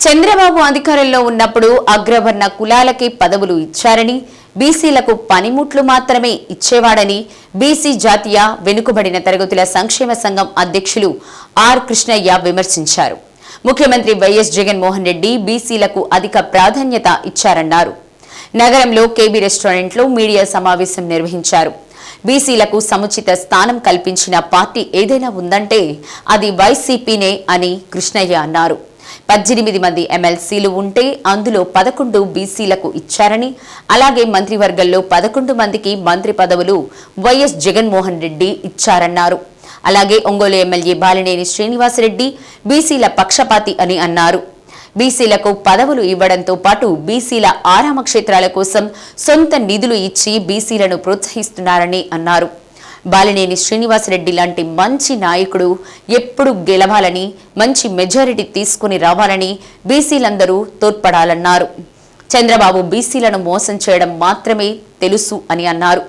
చంద్రబాబు అధికారంలో ఉన్నప్పుడు అగ్రవర్ణ కులాలకి పదవులు ఇచ్చారని బీసీలకు పనిముట్లు మాత్రమే ఇచ్చేవాడని బీసీ జాతీయ వెనుకబడిన తరగతుల సంక్షేమ సంఘం అధ్యక్షులు ఆర్ కృష్ణయ్య విమర్శించారు. ముఖ్యమంత్రి వైఎస్ జగన్మోహన్ రెడ్డి బీసీలకు అధిక ప్రాధాన్యత ఇచ్చారన్నారు. నగరంలో కేబీ రెస్టారెంట్లో మీడియా సమావేశం నిర్వహించారు. బీసీలకు సముచిత స్థానం కల్పించిన పార్టీ ఏదైనా ఉందంటే అది వైసీపీనే అని కృష్ణయ్య అన్నారు. పద్దెనిమిది మంది ఎమ్మెల్సీలు ఉంటే అందులో పదకొండు బీసీలకు ఇచ్చారని అలాగే మంత్రివర్గంలో పదకొండు మందికి మంత్రి పదవులు వైఎస్ జగన్మోహన్ రెడ్డి ఇచ్చారన్నారు. అలాగే ఒంగోలు ఎమ్మెల్యే బాలినేని శ్రీనివాసరెడ్డి బీసీల పక్షపాతి అని అన్నారు. బీసీలకు పదవులు ఇవ్వడంతో పాటు బీసీల ఆరామ క్షేత్రాల కోసం సొంత నిధులు ఇచ్చి బీసీలను ప్రోత్సహిస్తున్నారని అన్నారు. బాలినేని శ్రీనివాసరెడ్డి లాంటి మంచి నాయకుడు ఎప్పుడు గెలవాలని మంచి మెజారిటీ తీసుకుని రావాలని బీసీలందరూ తోడ్పడాలన్నారు. చంద్రబాబు బీసీలను మోసం చేయడం మాత్రమే తెలుసు అని అన్నారు.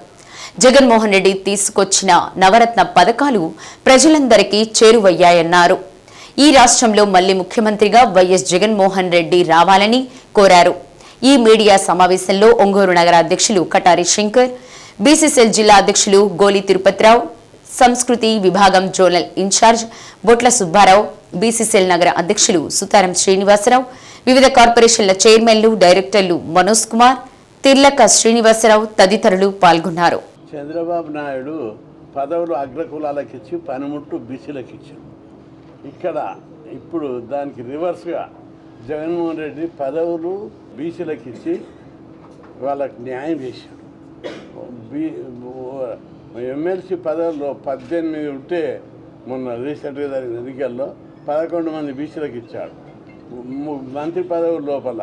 జగన్మోహన్ రెడ్డి తీసుకొచ్చిన నవరత్న పథకాలు ప్రజలందరికీ చేరువయ్యాయన్నారు. ఈ రాష్ట్రంలో మళ్ళీ ముఖ్యమంత్రిగా వైఎస్ జగన్మోహన్ రెడ్డి రావాలని కోరారు. ఈ మీడియా సమావేశంలో ఒంగోలు నగర అధ్యక్షులు కటారి శంకర్ బీసీసీఎల్ జిల్లా అధ్యక్షులు గోలి తిరుపతిరావు సంస్కృతి విభాగం zonal incharge Botla Subbarao BCCL నగర అధ్యక్షులు సుతారం శ్రీనివాసరావు వివిధ కార్పొరేషన్ల చైర్మన్లు డైరెక్టర్లు మనోజ్ కుమార్ తిర్లక శ్రీనివాసరావు తదితరులు పాల్గొన్నారు. చంద్రబాబు నాయుడు పదవులు అగ్రకులాలకు ఇచ్చి పనిముట్టు బీసీలకు ఇచ్చారు ఇక్కడ ఇప్పుడు దానికి రివర్స్గా జగన్మోహన్ రెడ్డి పదవులు బీసీలకు ఇచ్చి వాళ్ళకి న్యాయం చేశారు బీ ఎమ్మెల్సీ పదవుల్లో పద్దెనిమిది ఉంటే మొన్న రీసెంట్గా జరిగిన ఎన్నికల్లో పదకొండు మంది బీసీలకు ఇచ్చాడు. మంత్రి పదవుల లోపల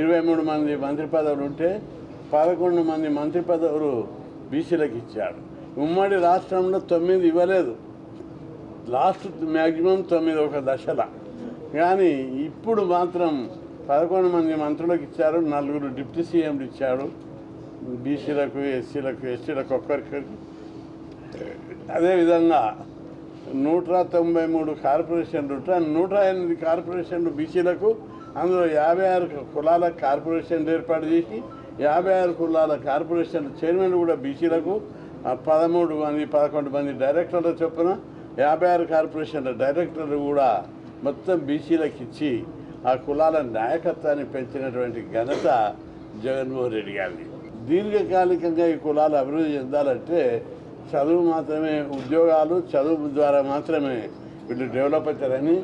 ఇరవై మూడు మంది మంత్రి పదవులు ఉంటే పదకొండు మంది మంత్రి పదవులు బీసీలకు ఇచ్చాడు. ఉమ్మడి రాష్ట్రంలో తొమ్మిది ఇవ్వలేదు. లాస్ట్ మ్యాక్సిమం తొమ్మిది ఒక దశల. కానీ ఇప్పుడు మాత్రం పదకొండు మంది మంత్రులకు ఇచ్చారు నలుగురు డిప్యూటీ సీఎంలు ఇచ్చాడు బీసీలకు ఎస్సీలకు ఎస్టీలకు ఒక్కరికి. అదేవిధంగా నూట తొంభై మూడు కార్పొరేషన్లు ఉంటే నూట ఎనిమిది కార్పొరేషన్లు బీసీలకు అందులో యాభై ఆరు కులాల కార్పొరేషన్లు ఏర్పాటు చేసి యాభై ఆరు కులాల కార్పొరేషన్ చైర్మన్ కూడా బీసీలకు ఆ పదమూడు మంది పదకొండు మంది డైరెక్టర్ల చొప్పున యాభై ఆరు కార్పొరేషన్ల డైరెక్టర్లు కూడా మొత్తం బీసీలకు ఇచ్చి ఆ కులాల నాయకత్వాన్ని పెంచినటువంటి ఘనత జగన్మోహన్ రెడ్డి గారిది. దీర్ఘకాలికంగా ఈ కులాలు అభివృద్ధి చెందాలంటే చదువు మాత్రమే ఉద్యోగాలు చదువు ద్వారా మాత్రమే వీళ్ళు డెవలప్ అవుతారని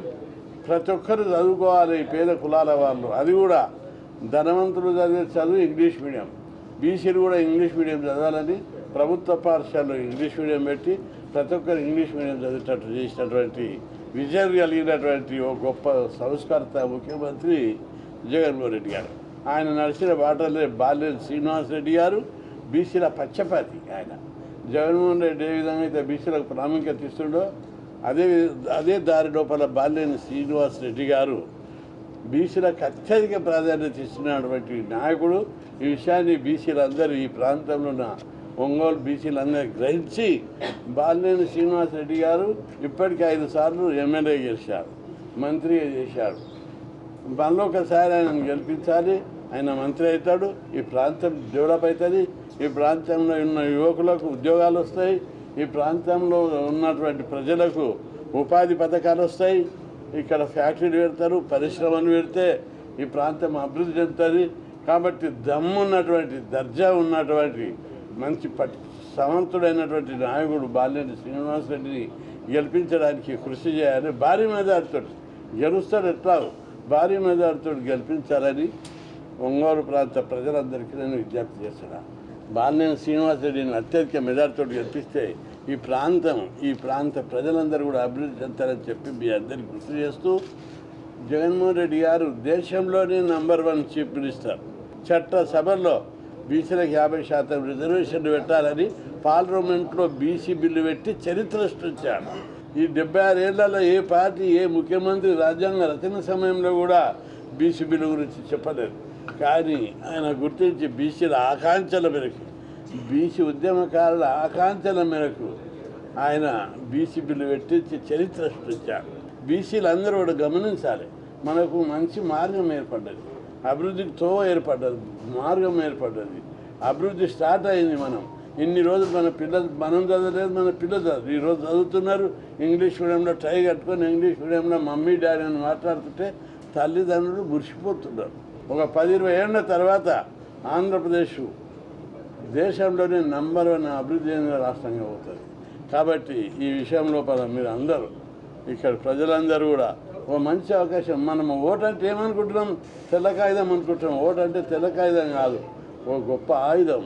ప్రతి ఒక్కరు చదువుకోవాలి పేద కులాల వాళ్ళు. అది కూడా ధనవంతులు చదివే చదువు ఇంగ్లీష్ మీడియం. బీసీలు కూడా ఇంగ్లీష్ మీడియం చదవాలని ప్రభుత్వ పాఠశాలలో ఇంగ్లీష్ మీడియం పెట్టి ప్రతి ఒక్కరు ఇంగ్లీష్ మీడియం చదివేటట్టు చేసినటువంటి విజయం కలిగినటువంటి ఒక గొప్ప సంస్కర్త ముఖ్యమంత్రి జగన్మోహన్ రెడ్డి గారు. ఆయన నడిచిన బాటలే బాల్యం శ్రీనివాస్ రెడ్డి గారు బీసీల పచ్చపాతి ఆయన. జగన్మోహన్ రెడ్డి ఏ విధంగా అయితే బీసీలకు ప్రాముఖ్యత ఇస్తుండో అదే అదే దారి లోపల బాల్యని శ్రీనివాస్ రెడ్డి గారు బీసీలకు అత్యధిక ప్రాధాన్యత ఇస్తున్నటువంటి నాయకుడు. ఈ విషయాన్ని బీసీలందరూ ఈ ప్రాంతంలో ఉన్న ఒంగోలు బీసీలందరూ గ్రహించి బాలినేని శ్రీనివాస్ రెడ్డి గారు ఇప్పటికీ ఐదు సార్లు ఎమ్మెల్యే చేశారు మంత్రిగా చేశారు. మళ్ళీ ఒకసారి ఆయనను గెలిపించాలి. ఆయన మంత్రి అవుతాడు. ఈ ప్రాంతం డెవలప్ అవుతుంది. ఈ ప్రాంతంలో ఉన్న యువకులకు ఉద్యోగాలు వస్తాయి. ఈ ప్రాంతంలో ఉన్నటువంటి ప్రజలకు ఉపాధి పథకాలు వస్తాయి. ఇక్కడ ఫ్యాక్టరీలు పెడతారు పరిశ్రమలు పెడితే ఈ ప్రాంతం అభివృద్ధి చెందుతుంది. కాబట్టి దమ్మున్నటువంటి దర్జా ఉన్నటువంటి మంచి పట్ సమర్థుడైనటువంటి నాయకుడు బాలినేని శ్రీనివాసరెడ్డిని గెలిపించడానికి కృషి చేయాలి. భారీ మెజార్టీతో గెలుస్తాడు ఎట్లా భారీ మెజార్టీతో గెలిపించాలని ఒంగోలు ప్రాంత ప్రజలందరికీ నేను విజ్ఞప్తి చేస్తున్నా. బాలినేని శ్రీనివాసరెడ్డిని అత్యధిక మెజార్టీతో గెలిపిస్తే ఈ ప్రాంతం ఈ ప్రాంత ప్రజలందరూ కూడా అభివృద్ధి చెందుతారని చెప్పి మీ అందరికీ గుర్తు చేస్తూ జగన్మోహన్ రెడ్డి గారు దేశంలోనే నంబర్ వన్ చీఫ్ మినిస్టర్ చట్ట సభల్లో బీసీలకు యాభై శాతం రిజర్వేషన్లు పెట్టాలని పార్లమెంట్లో బీసీ బిల్లు పెట్టి చరిత్ర సృష్టించాడు ఈ డెబ్బై ఆరు ఏళ్ళలో ఏ పార్టీ ఏ ముఖ్యమంత్రి రాజ్యాంగ రచన సమయంలో కూడా బీసీ బిల్లు గురించి చెప్పలేదు. కానీ ఆయన గుర్తించి బీసీల ఆకాంక్షల మేరకు బీసీ ఉద్యమకారుల ఆకాంక్షల మేరకు ఆయన బీసీ బిల్లు పెట్టించి చరిత్ర సృష్టించారు. బీసీలు అందరూ కూడా గమనించాలి మనకు మంచి మార్గం ఏర్పడ్డది అభివృద్ధికి తో ఏర్పడ్డది మార్గం ఏర్పడ్డది. అభివృద్ధి స్టార్ట్ అయింది మనం. ఇన్ని రోజులు మన పిల్లలు మనం చదవలేదు మన పిల్లలు చదువు ఈరోజు చదువుతున్నారు ఇంగ్లీష్ మీడియంలో ట్రై కట్టుకొని ఇంగ్లీష్ మీడియంలో మమ్మీ డాడీ అని మాట్లాడుతుంటే తల్లిదండ్రులు మురిసిపోతున్నారు. ఒక పది ఇరవై ఏళ్ళ తర్వాత ఆంధ్రప్రదేశ్ దేశంలోనే నంబర్ వన్ అభివృద్ధి చెందిన రాష్ట్రంగా అవుతుంది. కాబట్టి ఈ విషయంలో పద మీరు అందరూ ఇక్కడ ప్రజలందరూ కూడా ఓ మంచి అవకాశం. మనం ఓటు అంటే ఏమనుకుంటున్నాం? తెల్ల కాగితం అనుకుంటున్నాం. ఓటు అంటే తెల్ల కాగితం కాదు ఓ గొప్ప ఆయుధం.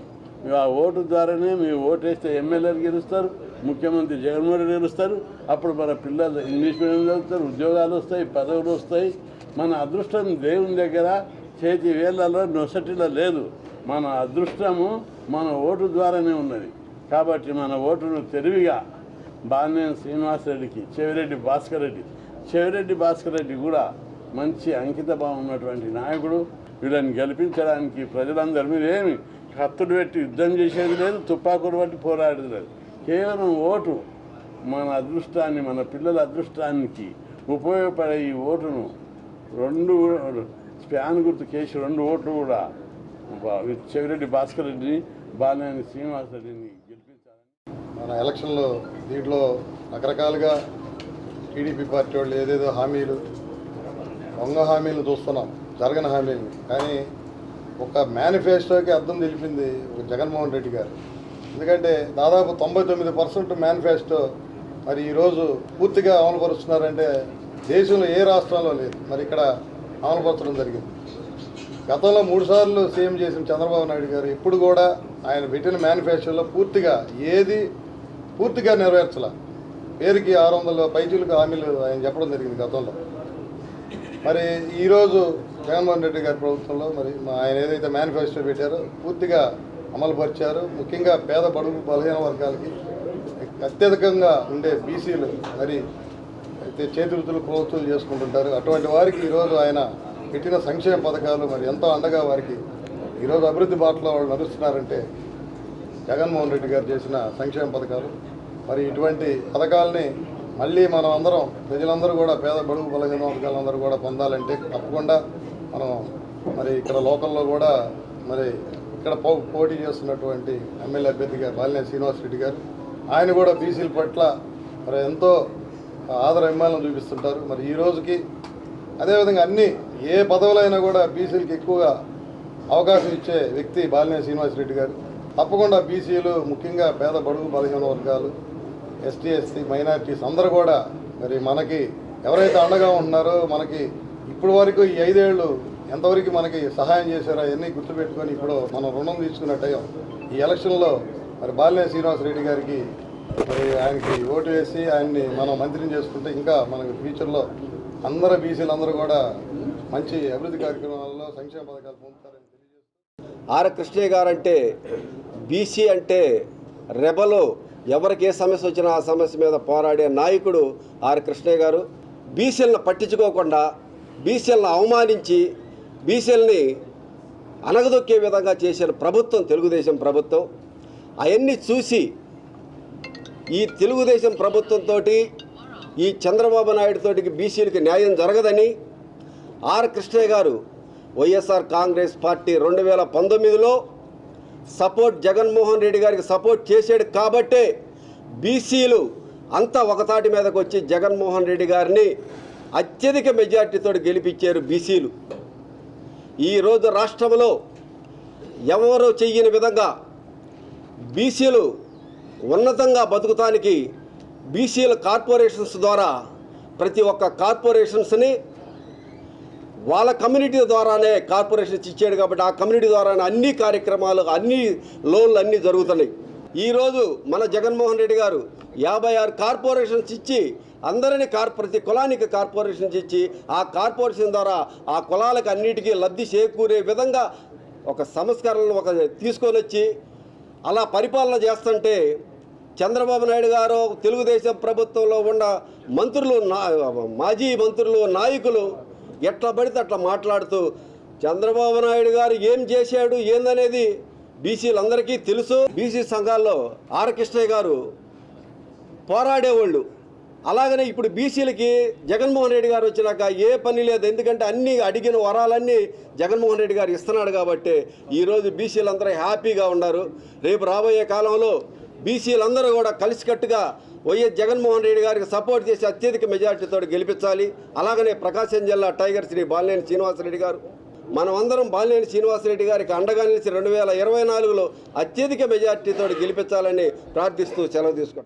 ఆ ఓటు ద్వారానే మీ ఓటు వేస్తే ఎమ్మెల్యేలు గెలుస్తారు ముఖ్యమంత్రి జగన్మోహన్ రెడ్డి గెలుస్తారు. అప్పుడు మన పిల్లలు ఇంగ్లీష్ మీడియం చదువుతారు ఉద్యోగాలు వస్తాయి పదవులు వస్తాయి. మన అదృష్టం దేవుని దగ్గర. చేతి వేళ్ళలో నొసటిలో లేదు. మన అదృష్టము మన ఓటు ద్వారానే ఉన్నది. కాబట్టి మన ఓటును తెలివిగా బాలినేని శ్రీనివాసరెడ్డికి చెవిరెడ్డి భాస్కర్ రెడ్డి చెవిరెడ్డి భాస్కర్ రెడ్డి కూడా మంచి అంకిత భావం ఉన్నటువంటి నాయకుడు. వీళ్ళని గెలిపించడానికి ప్రజలందరి మీద ఏమి కత్తులు పెట్టి యుద్ధం చేసేది లేదు తుపాకులు పట్టి పోరాడేది లేదు. కేవలం ఓటు మన అదృష్టాన్ని మన పిల్లల అదృష్టానికి ఉపయోగపడే ఈ ఓటును రెండు స్పాన్ గుర్తు కేసు రెండు ఓట్లు కూడా. చెవిరెడ్డి భాస్కర్ రెడ్డిని బాలినేని శ్రీనివాస రెడ్డిని గెలిపించాలని. మన ఎలక్షన్లో దీంట్లో రకరకాలుగా టీడీపీ పార్టీ వాళ్ళు ఏదేదో హామీలు దొంగ హామీలు చూస్తున్నాం జరగని హామీలు. కానీ ఒక మేనిఫెస్టోకి అర్థం తెలిపింది ఒక జగన్మోహన్ రెడ్డి గారు. ఎందుకంటే దాదాపు తొంభై తొమ్మిది పర్సెంట్ మేనిఫెస్టో మరి ఈరోజు పూర్తిగా అమలుపరుస్తున్నారంటే దేశంలో ఏ రాష్ట్రంలో లేదు. మరి ఇక్కడ అమలుపరచడం జరిగింది. గతంలో మూడుసార్లు సీఎం చేసిన చంద్రబాబు నాయుడు గారు ఇప్పుడు కూడా ఆయన పెట్టిన మేనిఫెస్టోలో పూర్తిగా ఏది పూర్తిగా నెరవేర్చాల. పేరుకి ఆరు వందల పైచీలకు హామీలు ఆయన చెప్పడం జరిగింది గతంలో. మరి ఈరోజు జగన్మోహన్ రెడ్డి గారి ప్రభుత్వంలో మరి ఆయన ఏదైతే మేనిఫెస్టో పెట్టారో పూర్తిగా అమలుపరిచారు. ముఖ్యంగా పేద బడుగు బలహీన వర్గాలకి అత్యధికంగా ఉండే బీసీలు మరి చేతివృత్తులు ప్రవృత్తులు చేసుకుంటుంటారు. అటువంటి వారికి ఈరోజు ఆయన పెట్టిన సంక్షేమ పథకాలు మరి ఎంతో అండగా వారికి ఈరోజు అభివృద్ధి బాటలో వాళ్ళు నడుస్తున్నారంటే జగన్మోహన్ రెడ్డి గారు చేసిన సంక్షేమ పథకాలు. మరి ఇటువంటి పథకాలని మళ్ళీ మనం అందరం ప్రజలందరూ కూడా పేద బడుగు బలహీన వర్గాలందరూ కూడా పొందాలంటే తప్పకుండా మనం మరి ఇక్కడ లోకల్లో కూడా మరి ఇక్కడ పో పోటీ చేస్తున్నటువంటి ఎమ్మెల్యే అభ్యర్థిగా బాలినేని శ్రీనివాస్ రెడ్డి గారు ఆయన కూడా బీసీల పట్ల మరి ఎంతో ఆదర అభిమానం చూపిస్తుంటారు. మరి ఈ రోజుకి అదేవిధంగా అన్ని ఏ పదవులైనా కూడా బీసీలకు ఎక్కువగా అవకాశం ఇచ్చే వ్యక్తి బాలినేని శ్రీనివాస్ రెడ్డి గారు. తప్పకుండా బీసీలు ముఖ్యంగా పేద బడుగు బలహీన వర్గాలు ఎస్టీ ఎస్టీ మైనారిటీస్ అందరూ కూడా మరి మనకి ఎవరైతే అండగా ఉంటున్నారో మనకి ఇప్పుడు వరకు ఈ ఐదేళ్ళు ఎంతవరకు మనకి సహాయం చేశారో అవన్నీ గుర్తుపెట్టుకొని ఇప్పుడు మనం రుణం తీసుకున్నట్టయ్యాం ఈ ఎలక్షన్లో మరి బాలినేని శ్రీనివాస్ రెడ్డి గారికి మరి ఆయనకి ఓటు వేసి ఆయన్ని మనం మంత్రిని చేసుకుంటే ఇంకా మనకు ఫ్యూచర్లో అందరూ బీసీలు అందరూ కూడా మంచి అభివృద్ధి కార్యక్రమాలలో సంక్షేమ పథకాలు పొందుతారని తెలియజేస్తూ ఆర్ కృష్ణయ్య గారు అంటే బీసీ అంటే రెబలు ఎవరికి ఏ సమస్య వచ్చినా ఆ సమస్య మీద పోరాడే నాయకుడు ఆర్ కృష్ణయ్య గారు. బీసీలను పట్టించుకోకుండా బీసీలను అవమానించి బీసీలని అనగదొక్కే విధంగా చేసిన ప్రభుత్వం తెలుగుదేశం ప్రభుత్వం. అవన్నీ చూసి ఈ తెలుగుదేశం ప్రభుత్వంతో ఈ చంద్రబాబు నాయుడు తోటికి బీసీలకి న్యాయం జరగదని ఆర్ కృష్ణయ్య గారు వైఎస్ఆర్ కాంగ్రెస్ పార్టీ రెండు వేల పంతొమ్మిదిలో సపోర్ట్ జగన్మోహన్ రెడ్డి గారికి సపోర్ట్ చేశాడు కాబట్టే బీసీలు అంతా ఒకతాటి మీదకు వచ్చి జగన్మోహన్ రెడ్డి గారిని అత్యధిక మెజార్టీతో గెలిపించారు బీసీలు. ఈరోజు రాష్ట్రంలో ఎవరు చెయ్యని విధంగా బీసీలు ఉన్నతంగా బతుకుతానికి బీసీల కార్పొరేషన్స్ ద్వారా ప్రతి ఒక్క కార్పొరేషన్స్ని వాళ్ళ కమ్యూనిటీ ద్వారానే కార్పొరేషన్స్ ఇచ్చాడు కాబట్టి ఆ కమ్యూనిటీ ద్వారానే అన్ని కార్యక్రమాలు అన్ని లోన్లు అన్నీ జరుగుతున్నాయి. ఈరోజు మన జగన్మోహన్ రెడ్డి గారు యాభై ఆరు కార్పొరేషన్స్ ఇచ్చి అందరినీ కార్ ప్రతి కులానికి కార్పొరేషన్స్ ఇచ్చి ఆ కార్పొరేషన్ ద్వారా ఆ కులాలకు అన్నిటికీ లబ్ధి చేకూరే విధంగా ఒక సంస్కరణలు ఒక తీసుకొని వచ్చి అలా పరిపాలన చేస్తుంటే చంద్రబాబు నాయుడు గారు తెలుగుదేశం ప్రభుత్వంలో ఉన్న మంత్రులు నా మాజీ మంత్రులు నాయకులు ఎట్లా పడితే అట్లా మాట్లాడుతూ చంద్రబాబు నాయుడు గారు ఏం చేశాడు ఏందనేది బీసీలందరికీ తెలుసు. బీసీ సంఘాల్లో ఆర్ కృష్ణయ్య గారు పోరాడేవాళ్ళు. అలాగనే ఇప్పుడు బీసీలకి జగన్మోహన్ రెడ్డి గారు వచ్చినాక ఏ పని లేదు. ఎందుకంటే అన్ని అడిగిన వరాలన్నీ జగన్మోహన్ రెడ్డి గారు ఇస్తున్నాడు కాబట్టి ఈరోజు బీసీలందరూ హ్యాపీగా ఉన్నారు. రేపు రాబోయే కాలంలో బీసీలందరూ కూడా కలిసికట్టుగా వైఎస్ జగన్మోహన్ రెడ్డి గారికి సపోర్ట్ చేసి అత్యధిక మెజార్టీతో గెలిపించాలి. అలాగనే ప్రకాశం జిల్లా టైగర్ శ్రీ బాలినేని శ్రీనివాసరెడ్డి గారు మనమందరం బాలినేని శ్రీనివాసరెడ్డి గారికి అండగా నిలిచి రెండు వేల ఇరవై నాలుగులో అత్యధిక మెజార్టీతో గెలిపించాలని ప్రార్థిస్తూ సెలవు తీసుకుంటాం